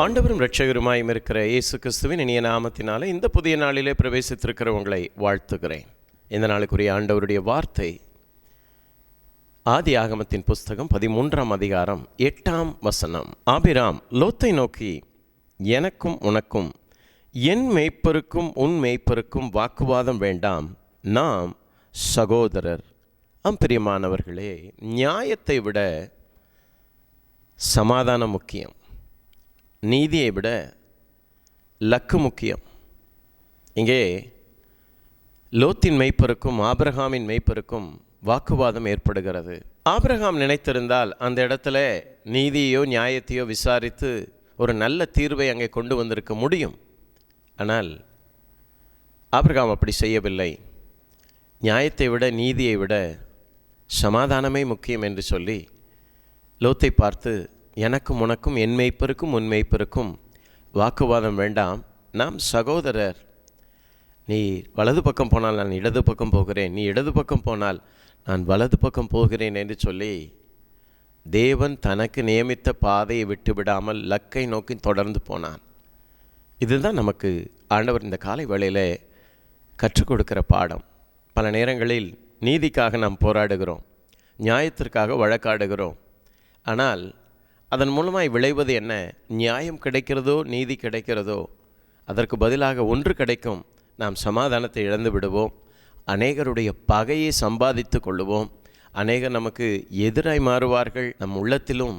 ஆண்டவரும் ரட்சகருமாயும் இருக்கிற இயேசு கிறிஸ்துவின் இனிய நாமத்தினால இந்த புதிய நாளிலே பிரவேசித்திருக்கிற உங்களை வாழ்த்துகிறேன். இந்த நாளுக்குரிய ஆண்டவருடைய வார்த்தை ஆதி ஆகமத்தின் புஸ்தகம் பதிமூன்றாம் அதிகாரம் எட்டாம் வசனம். ஆபிராம் லோத்தை நோக்கி எனக்கும் உனக்கும் என் மெய்ப்பருக்கும் உன் மெய்ப்பருக்கும் வாக்குவாதம் வேண்டாம். நாம் சகோதரர். அம்பிரியமானவர்களே நியாயத்தை விட சமாதானம் முக்கியம். நீதியை விட லக்கு முக்கியம். இங்கே லோத்தின் மெய்ப்பருக்கும் ஆபிரகாமின் மெய்ப்பருக்கும் வாக்குவாதம் ஏற்படுகிறது. ஆபிரகாம் நினைத்திருந்தால் அந்த இடத்துல நீதியோ நியாயத்தையோ விசாரித்து ஒரு நல்ல தீர்வை அங்கே கொண்டு வந்திருக்க முடியும். ஆனால் ஆபிரகாம் அப்படி செய்யவில்லை. நியாயத்தை விட நீதியை விட சமாதானமே முக்கியம் என்று சொல்லி லோத்தை பார்த்து எனக்கும் உனக்கும் என் மெய்ப்பருக்கும் உன் மெய்ப்பருக்கும் வாக்குவாதம் வேண்டாம். நாம் சகோதரர். நீ வலது பக்கம் போனால் நான் இடது பக்கம் போகிறேன். நீ இடது பக்கம் போனால் நான் வலது பக்கம் போகிறேன் என்று சொல்லி தேவன் தனக்கு நியமித்த பாதையை விட்டு விடாமல் லக்கை நோக்கி தொடர்ந்து போனான். இதுதான் நமக்கு ஆண்டவர் இந்த காலை வேளையில் கற்றுக் கொடுக்கிற பாடம். பல நேரங்களில் நீதிக்காக நாம் போராடுகிறோம். நியாயத்திற்காக வழக்காடுகிறோம். ஆனால் அதன் மூலமாய் விளைவது என்ன? நியாயம் கிடைக்கிறதோ நீதி கிடைக்கிறதோ அதற்கு பதிலாக ஒன்று கிடைக்கும். நாம் சமாதானத்தை இழந்து விடுவோம். அநேகருடைய பகையை சம்பாதித்து கொள்ளுவோம். அநேகர் நமக்கு எதிராய் மாறுவார்கள். நம் உள்ளத்திலும்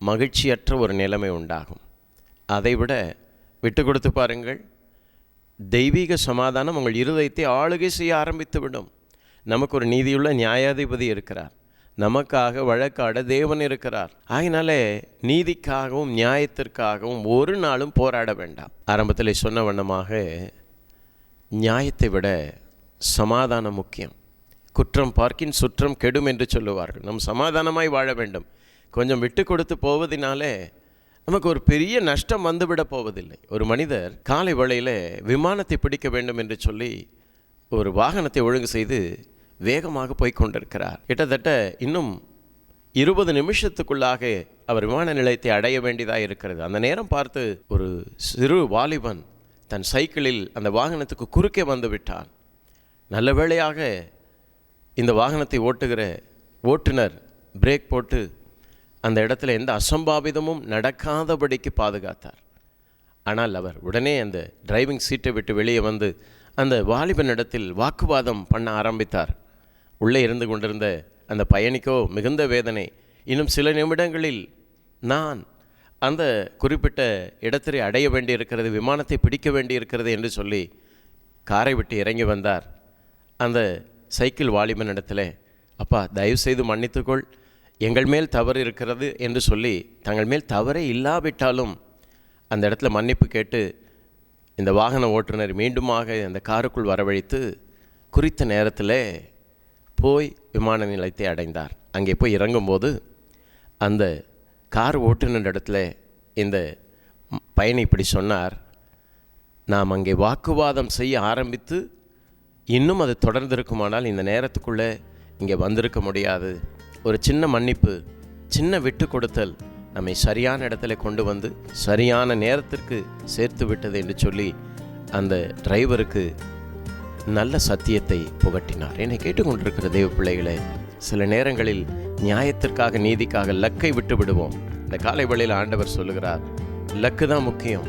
மகிழ்ச்சியற்ற ஒரு நிலைமை உண்டாகும். அதைவிட விட்டு கொடுத்து பாருங்கள். தெய்வீக சமாதானம் உங்கள் இருதயத்தை ஆளுகை செய்ய ஆரம்பித்து விடும் நமக்கு ஒரு நீதியுள்ள நியாயாதிபதி இருக்கிறார். நமக்காக வழக்காட தேவன் இருக்கிறார். ஆகினாலே நீதிக்காகவும் நியாயத்திற்காகவும் ஒரு நாளும் போராட வேண்டாம். ஆரம்பத்தில் சொன்ன வண்ணமாக நியாயத்தை விட சமாதானம் முக்கியம். குற்றம் பார்க்கின் சுற்றம் கெடும் என்று சொல்லுவார்கள். நம் சமாதானமாய் வாழ வேண்டும். கொஞ்சம் விட்டு கொடுத்து போவதினாலே நமக்கு ஒரு பெரிய நஷ்டம் வந்துவிட போவதில்லை. ஒரு மனிதர் காலை வேளையில் விமானத்தை பிடிக்க வேண்டும் என்று சொல்லி ஒரு வாகனத்தை ஒழுங்கு செய்து வேகமாக போய்கொண்டிருக்கிறார் கிட்டத்தட்ட இன்னும் இருபது நிமிஷத்துக்குள்ளாக அவர் விமான நிலையத்தை அடைய வேண்டியதாக இருக்கிறது. அந்த நேரம் பார்த்து ஒரு சிறு வாலிபன் தன் சைக்கிளில் அந்த வாகனத்துக்கு குறுக்கே வந்து விட்டான். நல்ல வேளையாக இந்த வாகனத்தை ஓட்டுகிற ஓட்டுநர் பிரேக் போட்டு அந்த இடத்துல எந்த அசம்பாவிதமும் நடக்காதபடிக்கு பாதுகாத்தார். ஆனால் அவர் உடனே அந்த டிரைவிங் சீட்டை விட்டு வெளியே வந்து அந்த வாலிபனிடத்தில் வாக்குவாதம் பண்ண ஆரம்பித்தார். உள்ளே இருந்து கொண்டிருந்த அந்த பயணிக்கோ மிகுந்த வேதனை. இன்னும் சில நிமிடங்களில் நான் அந்த குறிப்பிட்ட இடத்தை அடைய வேண்டியிருக்கிறது விமானத்தை பிடிக்க வேண்டியிருக்கிறது என்று சொல்லி காரை விட்டு இறங்கி வந்தார். அந்த சைக்கிள் வாலிபன் இடத்துல அப்பா தயவு செய்து மன்னித்துக்கொள். எங்கள் மேல் தவறு இருக்கிறது என்று சொல்லி தங்கள் மேல் தவறே இல்லாவிட்டாலும் அந்த இடத்துல மன்னிப்பு கேட்டு இந்த வாகன ஓட்டுநர் மீண்டுமாக அந்த காருக்குள் வரவழைத்து குறித்த நேரத்தில் போய் விமான நிலையத்தை அடைந்தார். அங்கே போய் இறங்கும்போது அந்த கார் ஓட்டுநர் இடத்துல இந்த பயணி இப்படி சொன்னார் நாம் அங்கே வாக்குவாதம் செய்ய ஆரம்பித்து இன்னும் அது தொடர்ந்திருக்குமானால் இந்த நேரத்துக்குள்ளே இங்கே வந்திருக்க முடியாது. ஒரு சின்ன மன்னிப்பு சின்ன விட்டு கொடுத்தல் நம்மை சரியான இடத்துல கொண்டு வந்து சரியான நேரத்திற்கு சேர்த்து விட்டது என்று சொல்லி அந்த டிரைவருக்கு நல்ல சத்தியத்தை புகட்டினார். என்னை கேட்டுக்கொண்டிருக்கிற தெய்வ பிள்ளைகளே சில நேரங்களில் நியாயத்திற்காக நீதிக்காக லக்கை விட்டு விடுவோம். இந்த காலை வேளையில் ஆண்டவர் சொல்லுகிறார் லக்கு தான் முக்கியம்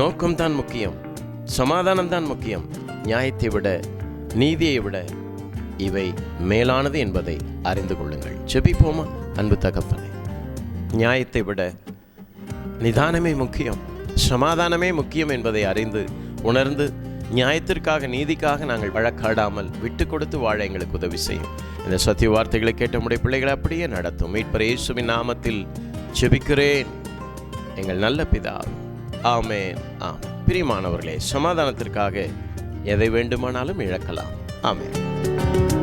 நோக்கம் தான் முக்கியம் சமாதானம் தான் முக்கியம். நியாயத்தை விட நீதியை விட இவை மேலானது என்பதை அறிந்து கொள்ளுங்கள். செபிப்போமா அன்பு தகப்பனே? நியாயத்தை விட நிதானமே முக்கியம் சமாதானமே முக்கியம் என்பதை அறிந்து உணர்ந்து நியாயத்திற்காக நீதிக்காக நாங்கள் வழக்காடாமல் விட்டு கொடுத்து வாழ எங்களுக்கு உதவி செய்யும். இந்த சத்திய வார்த்தைகளை கேட்ட முடிய பிள்ளைகளை அப்படியே நடத்தும். மீட்பர் இயேசுவின் நாமத்தில் செபிக்கிறேன் எங்கள் நல்ல பிதா. ஆமேன். ஆம். பிரியமானவர்களே சமாதானத்திற்காக எதை வேண்டுமானாலும் இழக்கலாம். ஆமென்.